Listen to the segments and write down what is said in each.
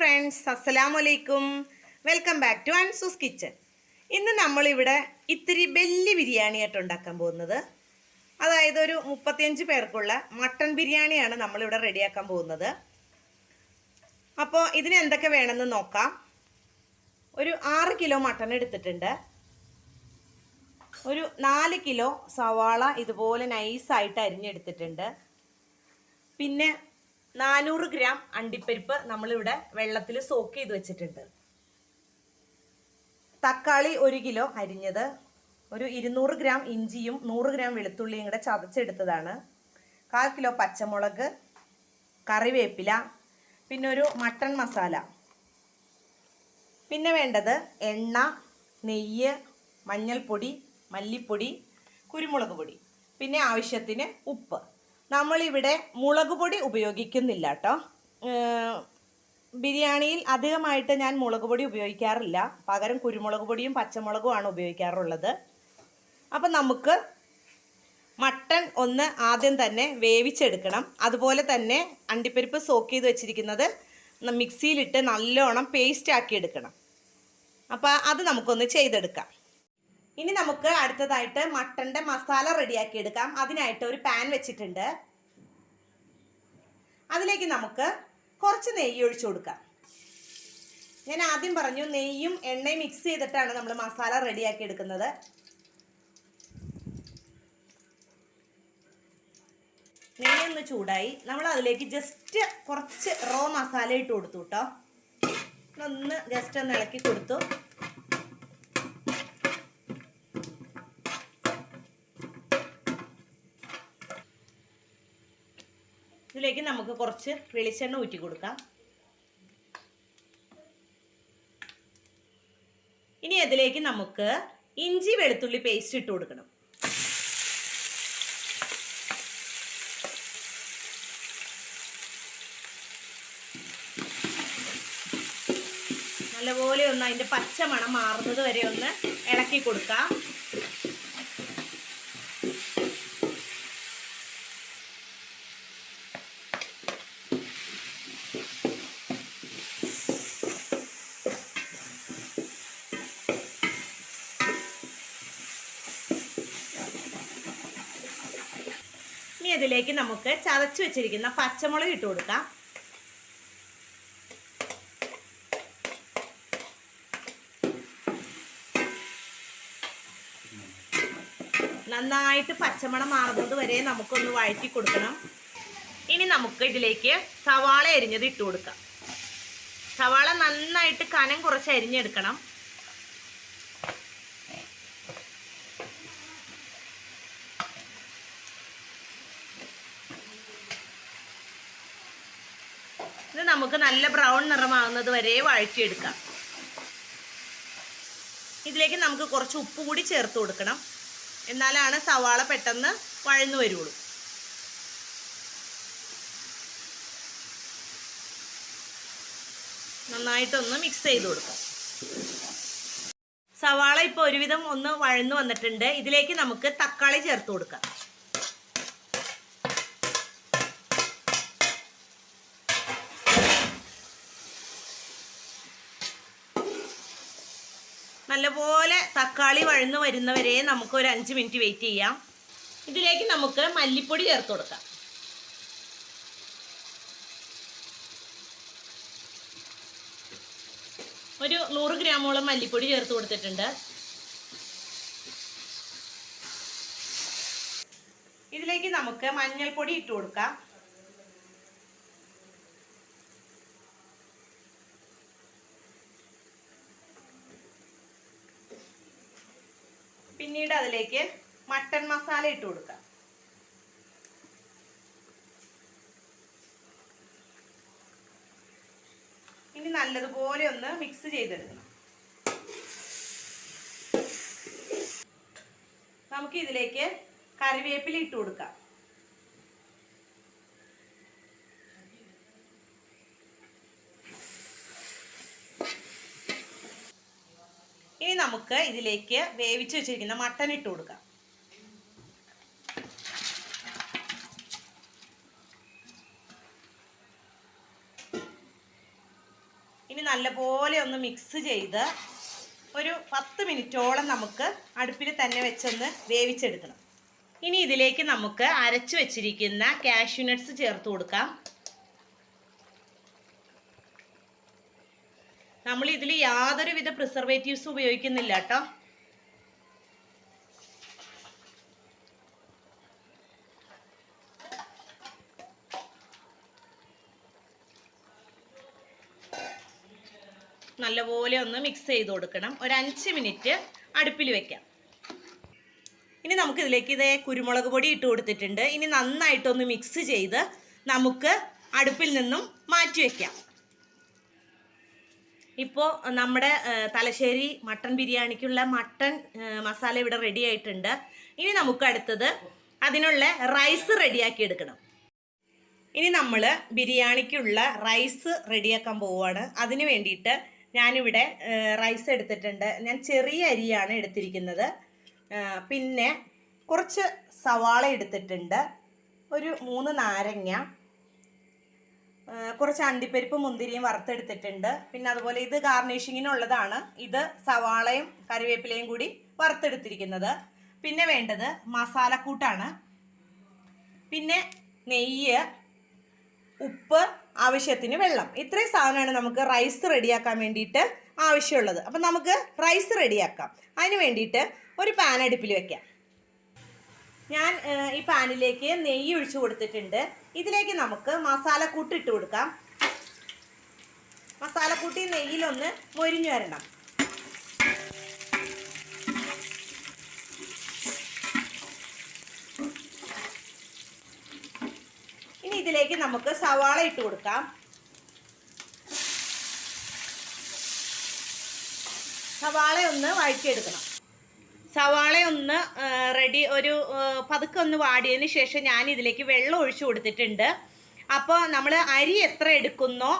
Friends അസ്സലാമു അലൈക്കും welcome back to അൻസൂസ് kitchen ഇന്ന് നമ്മളിവിടെ ഇത്തിരി ബെല്ലി ബിരിയാണിയായിട്ട് ഉണ്ടാക്കാൻ പോകുന്നത്. അതായത് ഒരു മുപ്പത്തിയഞ്ച് പേർക്കുള്ള മട്ടൺ ബിരിയാണിയാണ് നമ്മളിവിടെ റെഡിയാക്കാൻ പോകുന്നത്. അപ്പോൾ ഇതിന് എന്തൊക്കെ വേണമെന്ന് നോക്കാം. ഒരു ആറ് കിലോ മട്ടൺ എടുത്തിട്ടുണ്ട്. ഒരു നാല് കിലോ സവാള ഇതുപോലെ നൈസായിട്ട് അരിഞ്ഞെടുത്തിട്ടുണ്ട്. പിന്നെ നാനൂറ് ഗ്രാം അണ്ടിപ്പരിപ്പ് നമ്മളിവിടെ വെള്ളത്തിൽ സോക്ക് ചെയ്ത് വെച്ചിട്ടുണ്ട്. തക്കാളി ഒരു കിലോ അരിഞ്ഞത് ഒരു ഇരുന്നൂറ് ഗ്രാം ഇഞ്ചിയും നൂറ് ഗ്രാം വെളുത്തുള്ളിയും കൂടെ ചതച്ചെടുത്തതാണ്. കാൽ കിലോ പച്ചമുളക് കറിവേപ്പില പിന്നെ ഒരു മട്ടൺ മസാല. പിന്നെ വേണ്ടത് എണ്ണ നെയ്യ് മഞ്ഞൾപ്പൊടി മല്ലിപ്പൊടി കുരുമുളക് പൊടി. പിന്നെ ആവശ്യത്തിന് ഉപ്പ്. നമ്മളിവിടെ മുളക് പൊടി ഉപയോഗിക്കുന്നില്ല കേട്ടോ ബിരിയാണിയിൽ അധികമായിട്ട് ഞാൻ മുളക് പൊടി ഉപയോഗിക്കാറില്ല. പകരം കുരുമുളക് പൊടിയും പച്ചമുളകുമാണ് ഉപയോഗിക്കാറുള്ളത്. അപ്പം നമുക്ക് മട്ടൺ ഒന്ന് ആദ്യം തന്നെ വേവിച്ചെടുക്കണം. അതുപോലെ തന്നെ അണ്ടിപ്പരിപ്പ് സോക്ക് ചെയ്ത് വെച്ചിരിക്കുന്നത് മിക്സിയിലിട്ട് നല്ലോണം പേസ്റ്റ് ആക്കി എടുക്കണം. അപ്പോൾ അത് നമുക്കൊന്ന് ചെയ്തെടുക്കാം. ഇനി നമുക്ക് അടുത്തതായിട്ട് മട്ടന്റെ മസാല റെഡിയാക്കി എടുക്കാം. അതിനായിട്ട് ഒരു പാൻ വെച്ചിട്ടുണ്ട്. അതിലേക്ക് നമുക്ക് കുറച്ച് നെയ്യ് ഒഴിച്ചു കൊടുക്കാം. ഞാൻ ആദ്യം പറഞ്ഞു നെയ്യും എണ്ണയും മിക്സ് ചെയ്തിട്ടാണ് നമ്മൾ മസാല റെഡിയാക്കി എടുക്കുന്നത്. നെയ്യ് ഒന്ന് ചൂടായി. നമ്മൾ അതിലേക്ക് ജസ്റ്റ് കുറച്ച് റോ മസാല ഇട്ട് കൊടുത്തു കേട്ടോ ഒന്ന് ജസ്റ്റ് ഒന്ന് ഇളക്കി കൊടുത്തു. ഇതിലേക്ക് നമുക്ക് കുറച്ച് വെളിച്ചെണ്ണ ഊറ്റി കൊടുക്കാം. ഇനി അതിലേക്ക് നമുക്ക് ഇഞ്ചി വെളുത്തുള്ളി പേസ്റ്റ് ഇട്ട് കൊടുക്കണം. നല്ലപോലെ ഒന്ന് അതിന്റെ പച്ച മണം മാറുന്നത് വരെ ഒന്ന് ഇളക്കി കൊടുക്കാം. ഇനി അതിലേക്ക് നമുക്ക് ചതച്ച് വെച്ചിരിക്കുന്ന പച്ചമുളക് ഇട്ട് കൊടുക്കാം. നന്നായിട്ട് പച്ചമണം മാറുന്നത് വരെ നമുക്കൊന്ന് വഴറ്റി കൊടുക്കണം. ഇനി നമുക്ക് ഇതിലേക്ക് സവാള അരിഞ്ഞത് ഇട്ട് കൊടുക്കാം. സവാള നന്നായിട്ട് കനം കുറച്ച് അരിഞ്ഞെടുക്കണം ഇത് നമുക്ക് നല്ല ബ്രൗൺ നിറമാകുന്നത് വരെ വഴറ്റിയെടുക്കാം. ഇതിലേക്ക് നമുക്ക് കുറച്ച് ഉപ്പ് കൂടി ചേർത്ത് കൊടുക്കണം. എന്നാലാണ് സവാള പെട്ടെന്ന് വഴന്നു വരുള്ളൂ. നന്നായിട്ടൊന്ന് മിക്സ് ചെയ്ത് കൊടുക്കാം. സവാള ഇപ്പോൾ ഒരുവിധം ഒന്ന് വഴന്നു വന്നിട്ടുണ്ട്. ഇതിലേക്ക് നമുക്ക് തക്കാളി ചേർത്ത് കൊടുക്കാം. നല്ലപോലെ തക്കാളി വഴന്ന് വരുന്നവരെ നമുക്ക് ഒരു അഞ്ച് മിനിറ്റ് വെയിറ്റ് ചെയ്യാം. ഇതിലേക്ക് നമുക്ക് മല്ലിപ്പൊടി ചേർത്ത് കൊടുക്കാം. ഒരു നൂറ് ഗ്രാമോളം മല്ലിപ്പൊടി ചേർത്ത് കൊടുത്തിട്ടുണ്ട്. ഇതിലേക്ക് നമുക്ക് മഞ്ഞൾപ്പൊടി ഇട്ട് കൊടുക്കാം. പിന്നീട് അതിലേക്ക് മട്ടൺ മസാല ഇട്ട് കൊടുക്കാം. ഇനി നല്ലതുപോലെ ഒന്ന് മിക്സ് ചെയ്തെടുക്കണം. നമുക്ക് ഇതിലേക്ക് കറിവേപ്പില ഇട്ട് കൊടുക്കാം. ഇനി നമുക്ക് ഇതിലേക്ക് വേവിച്ച് വെച്ചിരിക്കുന്ന മട്ടൻ ഇട്ട് കൊടുക്കാം. ഇനി നല്ലപോലെ ഒന്ന് മിക്സ് ചെയ്ത് ഒരു പത്ത് മിനിറ്റോളം നമുക്ക് അടുപ്പിൽ തന്നെ വെച്ചൊന്ന് വേവിച്ചെടുക്കണം. ഇനി ഇതിലേക്ക് നമുക്ക് അരച്ചു വെച്ചിരിക്കുന്ന കാഷ്യൂ നട്ട്സ് ചേർത്ത് കൊടുക്കാം. നമ്മൾ ഇതിൽ യാതൊരുവിധ പ്രിസർവേറ്റീവ്സ് ഉപയോഗിക്കുന്നില്ല കേട്ടോ. നല്ലപോലെ ഒന്ന് മിക്സ് ചെയ്ത് കൊടുക്കണം. ഒരു അഞ്ച് മിനിറ്റ് അടുപ്പിൽ വെക്കാം. ഇനി നമുക്ക് ഇതിലേക്ക് ഇതേ കുരുമുളക് പൊടി ഇട്ട് കൊടുത്തിട്ടുണ്ട്. ഇനി നന്നായിട്ടൊന്ന് മിക്സ് ചെയ്ത് നമുക്ക് അടുപ്പിൽ നിന്നും മാറ്റി വെക്കാം. ഇപ്പോൾ നമ്മുടെ തലശ്ശേരി മട്ടൺ ബിരിയാണിക്കുള്ള മട്ടൺ മസാല ഇവിടെ റെഡി ആയിട്ടുണ്ട്. ഇനി നമുക്ക് അടുത്തത് അതിനുള്ള റൈസ് റെഡിയാക്കി എടുക്കണം. ഇനി നമ്മൾ ബിരിയാണിക്കുള്ള റൈസ് റെഡിയാക്കാൻ പോവുകയാണ് അതിന് വേണ്ടിയിട്ട് ഞാനിവിടെ റൈസ് എടുത്തിട്ടുണ്ട്. ഞാൻ ചെറിയ അരിയാണ് എടുത്തിരിക്കുന്നത്. പിന്നെ കുറച്ച് സവാള എടുത്തിട്ടുണ്ട്. ഒരു മൂന്ന് നാരങ്ങ കുറച്ച് അണ്ടിപ്പരിപ്പ് മുന്തിരിയും വറുത്തെടുത്തിട്ടുണ്ട്. പിന്നെ അതുപോലെ ഇത് ഗാർണിഷിങ്ങിനുള്ളതാണ് ഇത് സവാളയും കറിവേപ്പിലയും കൂടി വറുത്തെടുത്തിരിക്കുന്നത്. പിന്നെ വേണ്ടത് മസാലക്കൂട്ടാണ്. പിന്നെ നെയ്യ് ഉപ്പ് ആവശ്യത്തിന് വെള്ളം. ഇത്രയും സാധനമാണ് നമുക്ക് റൈസ് റെഡിയാക്കാൻ വേണ്ടിയിട്ട് ആവശ്യമുള്ളത്. അപ്പം നമുക്ക് റൈസ് റെഡിയാക്കാം അതിന് വേണ്ടിയിട്ട് ഒരു പാൻ അടുപ്പിൽ വെക്കാം. ഞാൻ ഈ പാനിലേക്ക് നെയ്യ് ഒഴിച്ചു കൊടുത്തിട്ടുണ്ട്. ഇതിലേക്ക് നമുക്ക് മസാലക്കൂട്ട് ഇട്ട് കൊടുക്കാം. മസാലക്കൂട്ടി നെയ്യിലൊന്ന് മൊരിഞ്ഞു വരണം. ഇനി ഇതിലേക്ക് നമുക്ക് സവാള ഇട്ട് കൊടുക്കാം. സവാള ഒന്ന് വഴറ്റിയെടുക്കണം. സവാള ഒന്ന് റെഡി ഒരു പതുക്കെ ഒന്ന് വാടിയതിന് ശേഷം ഞാൻ ഇതിലേക്ക് വെള്ളം ഒഴിച്ചു കൊടുത്തിട്ടുണ്ട്. അപ്പോൾ നമ്മൾ അരി എത്ര എടുക്കുന്നോ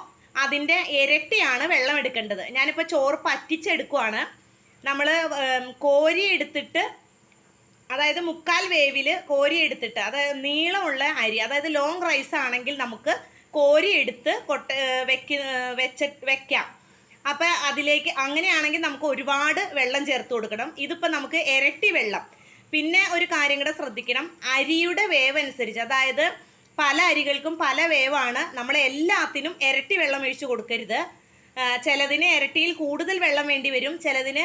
അതിന്റെ ഇരട്ടിയാണ് വെള്ളം എടുക്കേണ്ടത്. ഞാനിപ്പോൾ ചോറ് പറ്റിച്ചെടുക്കുവാണ്. നമ്മൾ കോരി എടുത്തിട്ട് അതായത് മുക്കാൽ വേവിൽ കോരി എടുത്തിട്ട് അതായത് നീളമുള്ള അരി അതായത് ലോങ് റൈസ് ആണെങ്കിൽ നമുക്ക് കോരി എടുത്ത് കൊട്ട വെക്ക വെച്ച വെക്കാം. അപ്പം അതിലേക്ക് അങ്ങനെയാണെങ്കിൽ നമുക്ക് ഒരുപാട് വെള്ളം ചേർത്ത് കൊടുക്കണം. ഇതിപ്പോൾ നമുക്ക് ഇരട്ടി വെള്ളം. പിന്നെ ഒരു കാര്യം കൂടെ ശ്രദ്ധിക്കണം. അരിയുടെ വേവ് അനുസരിച്ച് അതായത് പല അരികൾക്കും പല വേവാണ് നമ്മൾ എല്ലാത്തിനും ഇരട്ടി വെള്ളം ഒഴിച്ച് കൊടുക്കരുത്. ചിലതിന് ഇരട്ടിയിൽ കൂടുതൽ വെള്ളം വേണ്ടി വരും ചിലതിന്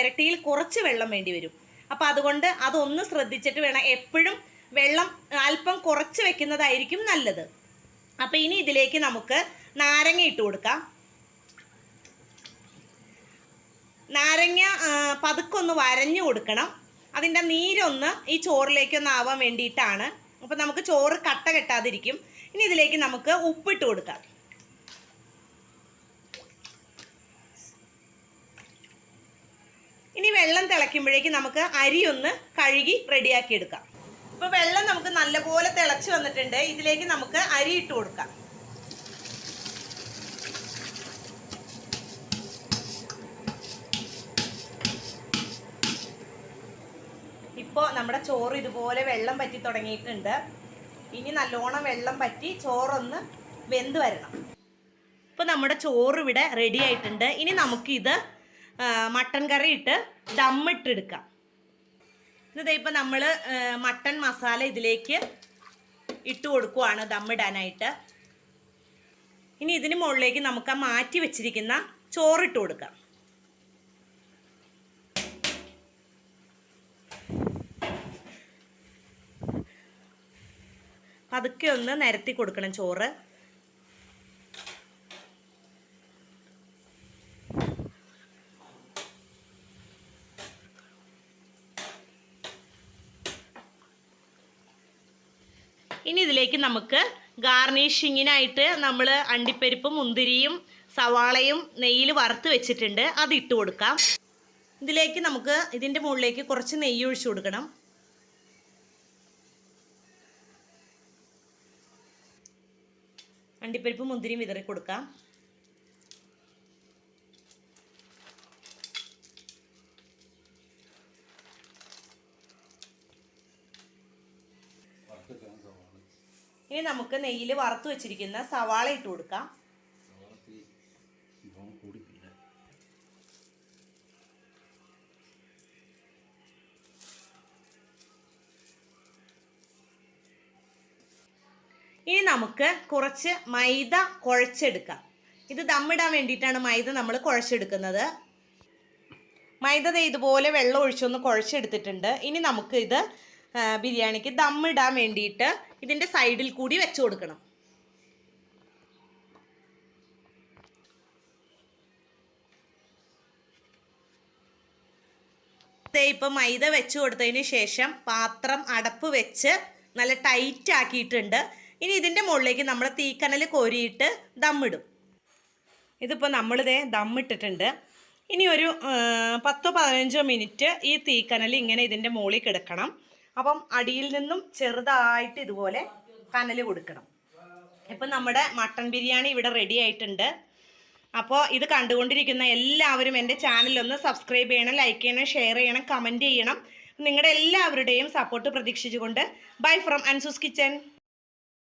ഇരട്ടിയിൽ കുറച്ച് വെള്ളം വേണ്ടി വരും. അപ്പം അതുകൊണ്ട് അതൊന്ന് ശ്രദ്ധിച്ചിട്ട് വേണം. എപ്പോഴും വെള്ളം അല്പം കുറച്ച് വെക്കുന്നതായിരിക്കും നല്ലത്. അപ്പം ഇനി ഇതിലേക്ക് നമുക്ക് നാരങ്ങ ഇട്ട് കൊടുക്കാം. നാരങ്ങ പതുക്കൊന്ന് വരഞ്ഞു കൊടുക്കണം. അതിന്റെ നീരൊന്ന് ഈ ചോറിലേക്കൊന്ന് ആവാൻ വേണ്ടിയിട്ടാണ്. അപ്പം നമുക്ക് ചോറ് കട്ട കെട്ടാതിരിക്കും. ഇനി ഇതിലേക്ക് നമുക്ക് ഉപ്പിട്ട് കൊടുക്കാം. ഇനി വെള്ളം തിളയ്ക്കുമ്പോഴേക്ക് നമുക്ക് അരി ഒന്ന് കഴുകി റെഡിയാക്കി എടുക്കാം. ഇപ്പോൾ വെള്ളം നമുക്ക് നല്ലപോലെ തിളച്ച് വന്നിട്ടുണ്ട്. ഇതിലേക്ക് നമുക്ക് അരി ഇട്ട് കൊടുക്കാം. ഇപ്പോൾ നമ്മുടെ ചോറ് ഇതുപോലെ വെള്ളം പറ്റി തുടങ്ങിയിട്ടുണ്ട്. ഇനി നല്ലോണം വെള്ളം പറ്റി ചോറൊന്ന് വെന്ത് വരണം. ഇപ്പോൾ നമ്മുടെ ചോറ് ഇവിടെ റെഡി ആയിട്ടുണ്ട്. ഇനി നമുക്കിത് മട്ടൻ കറി ഇട്ട് ദമ്മിട്ടെടുക്കാം ഇതേ ഇപ്പോൾ നമ്മൾ മട്ടൻ മസാല ഇതിലേക്ക് ഇട്ട് കൊടുക്കുവാണ് ദമ്മിടാനായിട്ട് ഇനി ഇതിന് മുകളിലേക്ക് നമുക്ക് ആ മാറ്റി വെച്ചിരിക്കുന്ന ചോറിട്ട് കൊടുക്കാം. പതുക്കെ ഒന്ന് നിരത്തി കൊടുക്കണം ചോറ്. ഇനി ഇതിലേക്ക് നമുക്ക് ഗാർണിഷിങ്ങിനായിട്ട് നമ്മൾ അണ്ടിപ്പരിപ്പും മുന്തിരിയും സവാളയും നെയ്യിൽ വറുത്ത് വെച്ചിട്ടുണ്ട്. അത് ഇട്ട് കൊടുക്കാം. ഇതിലേക്ക് നമുക്ക് ഇതിന്റെ മുകളിലേക്ക് കുറച്ച് നെയ്യ് ഒഴിച്ചു കൊടുക്കണം. അണ്ടിപ്പരിപ്പ് മുന്തിരിയും വിതറി കൊടുക്കാം. ഇനി നമുക്ക് നെയ്യിൽ വറുത്ത് വെച്ചിരിക്കുന്ന സവാള ഇട്ട് കൊടുക്കാം. ഇനി നമുക്ക് കുറച്ച് മൈദ കുഴച്ചെടുക്കാം. ഇത് ദമ്മിടാൻ വേണ്ടിയിട്ടാണ് മൈദ നമ്മൾ കുഴച്ചെടുക്കുന്നത്. മൈദ ഇതുപോലെ വെള്ളം ഒഴിച്ചൊന്ന് കുഴച്ചെടുത്തിട്ടുണ്ട്. ഇനി നമുക്ക് ഇത് ബിരിയാണിക്ക് ദമ്മിടാൻ വേണ്ടിയിട്ട് ഇതിന്റെ സൈഡിൽ കൂടി വെച്ച് കൊടുക്കണം. ഇപ്പം മൈദ വെച്ച് കൊടുത്തതിന് ശേഷം പാത്രം അടപ്പ് വെച്ച് നല്ല ടൈറ്റ് ആക്കിയിട്ടുണ്ട്. ഇനി ഇതിന്റെ മുകളിലേക്ക് നമ്മൾ തീക്കനൽ കോരിയിട്ട് ദമ്മിടും. ഇതിപ്പോൾ നമ്മളിതേ ദമ്മിട്ടിട്ടുണ്ട്. ഇനി ഒരു പത്തോ പതിനഞ്ചോ മിനിറ്റ് ഈ തീക്കനൽ ഇങ്ങനെ ഇതിന്റെ മുകളിൽ കിടക്കണം. അപ്പം അടിയിൽ നിന്നും ചെറുതായിട്ട് ഇതുപോലെ കനൽ കൊടുക്കണം. ഇപ്പം നമ്മുടെ മട്ടൺ ബിരിയാണി ഇവിടെ റെഡി ആയിട്ടുണ്ട്. അപ്പോൾ ഇത് കണ്ടുകൊണ്ടിരിക്കുന്ന എല്ലാവരും എന്റെ ചാനലൊന്ന് സബ്സ്ക്രൈബ് ചെയ്യണം ലൈക്ക് ചെയ്യണം ഷെയർ ചെയ്യണം കമന്റ് ചെയ്യണം. നിങ്ങളുടെ എല്ലാവരുടെയും സപ്പോർട്ട് പ്രതീക്ഷിച്ചുകൊണ്ട് ബൈ ഫ്രം അൻസൂസ് കിച്ചൻ.